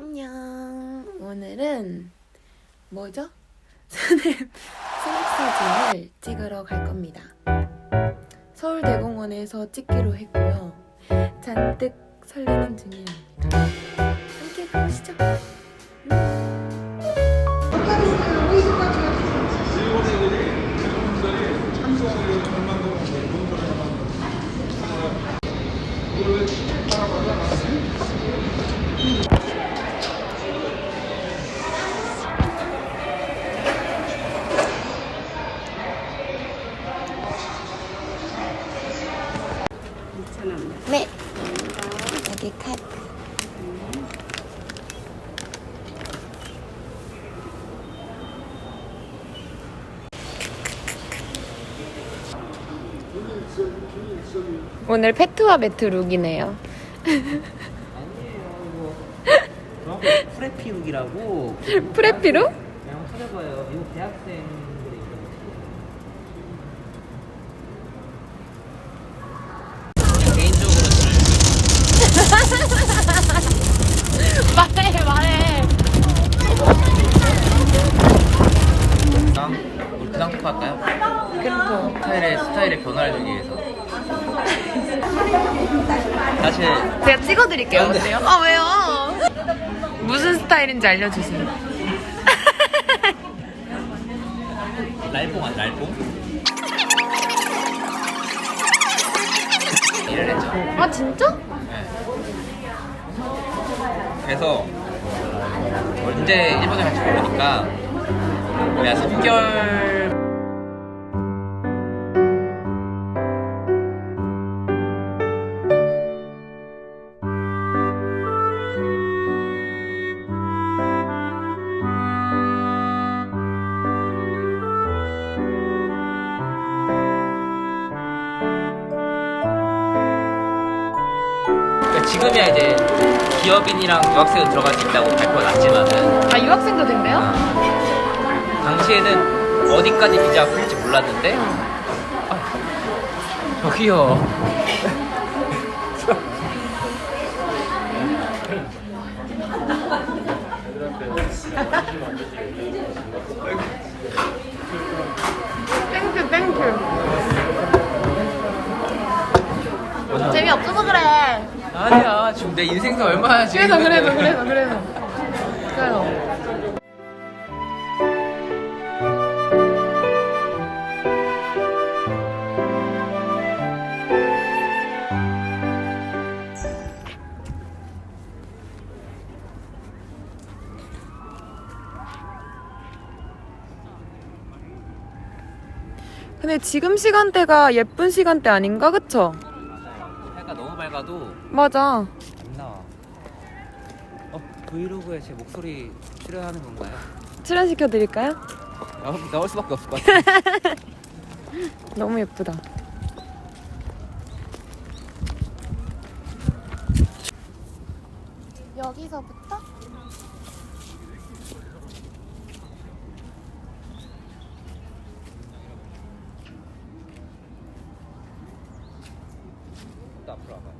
안녕. 오늘은 뭐죠? 스냅, 스냅 사진을 찍으러 갈 겁니다. 서울대공원에서 찍기로 했고요. 잔뜩 설레는 중입니다. 함께 가보시죠. 네. 여기 카드. 오늘 페트와 매트 룩이네요. 아니에요 이거 프레피룩이라고 프레피룩? 그냥 찾아봐요 이거 대학생들이 입는 개인적으로 말해 말해. 저랑 우리 그냥 토크 할까요? 그리고 스타일의 스타일의 변화를 주기 위해서 사실 제가 찍어드릴게요. 안 돼. 어때요? 아 왜요? 무슨 스타일인지 알려주세요. 날봉 안 날봉? 일을 했죠 아 진짜? 네. 그래서 언제 일본에 갈지 모르니까 그냥 3개월 지금이야 이제 기업인이랑 유학생은 들어갈 수 있다고 발표가 났지만은 아 유학생도 된대요? 당시에는 어디까지 비자가 풀릴지 몰랐는데 아, 저기요 땡큐 땡큐. 재미없어서 그래. 아니야 지금 내 인생도 얼마나 그래서 재밌는데. 그래서 그래서 그래서 그래서 근데 지금 시간대가 예쁜 시간대 아닌가 그쵸? 해가 너무 밝아도 맞아 안 나와 어 브이로그에 제 목소리 출연하는 건가요? 출연시켜 드릴까요? 나올, 나올 수밖에 없을 것 같아 너무 예쁘다. 여기서부터? 또 앞으로 와봐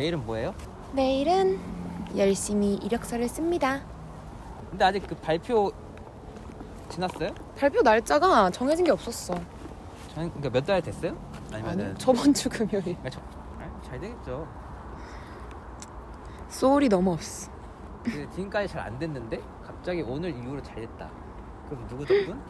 내일은 뭐예요? 내일은 열심히 이력서를 씁니다. 근데 아직 그 발표 지났어요? 발표 날짜가 정해진 게 없었어. 저는 그러니까 몇 달 됐어요? 아니면은 아니 저번 주 금요일 아, 저, 아, 잘 되겠죠. 소울이 너무 없어 그 지금까지 잘 안 됐는데 갑자기 오늘 이후로 잘 됐다. 그럼 누구 덕분?